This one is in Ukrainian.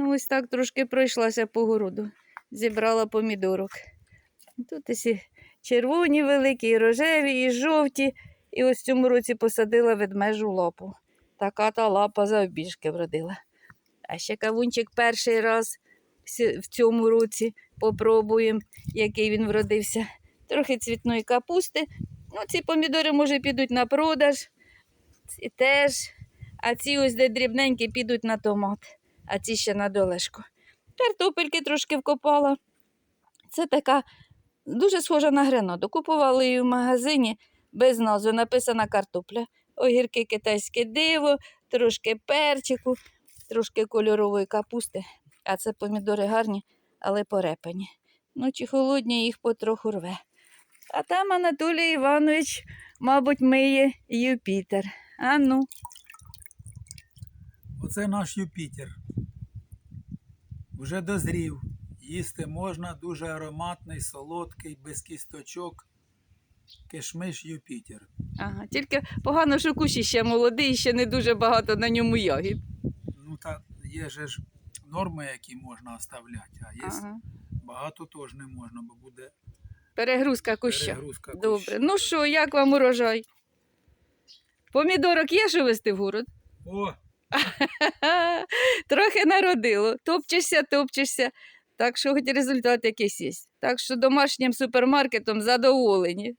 Ну, ось так трошки пройшлася по городу. Зібрала помідорок. Тут ось і червоні великі, і рожеві, і жовті. І ось цьому році посадила ведмежу лапу. Така та лапа завбіжки вродила. А ще кавунчик перший раз в цьому році попробуємо, який він вродився. Трохи цвітної капусти. Ну, ці помідори, може, підуть на продаж. Ці теж. А ці ось де дрібненькі підуть на томат, а ці ще на долешку. Картопельки трошки вкопала. Це така дуже схожа на гренаду. Купували її в магазині без назви, написана картопля. Огірки китайське диво, трошки перчику, трошки кольорової капусти. А це помідори гарні, але порепані. Ну, чи холодні їх потроху рве. А там Анатолій Іванович, мабуть, миє Юпітер. А ну. Оце наш Юпітер. Вже дозрів. Їсти можна, дуже ароматний, солодкий, без кісточок. Кишмиш Юпітер. Ага, тільки погано, що кущі ще молодий, ще не дуже багато на ньому ягід. Ну та є же ж норми, які можна оставляти, а є Ага. багато теж не можна, бо буде Перегрузка куща. перегрузка. Добре. куща. Ну що, як вам урожай? Помідорок є що вести в город? О, Трохи народило. Топчешся, топчешся. Так що хоч результат якийсь є. Так що домашнім супермаркетом задоволені.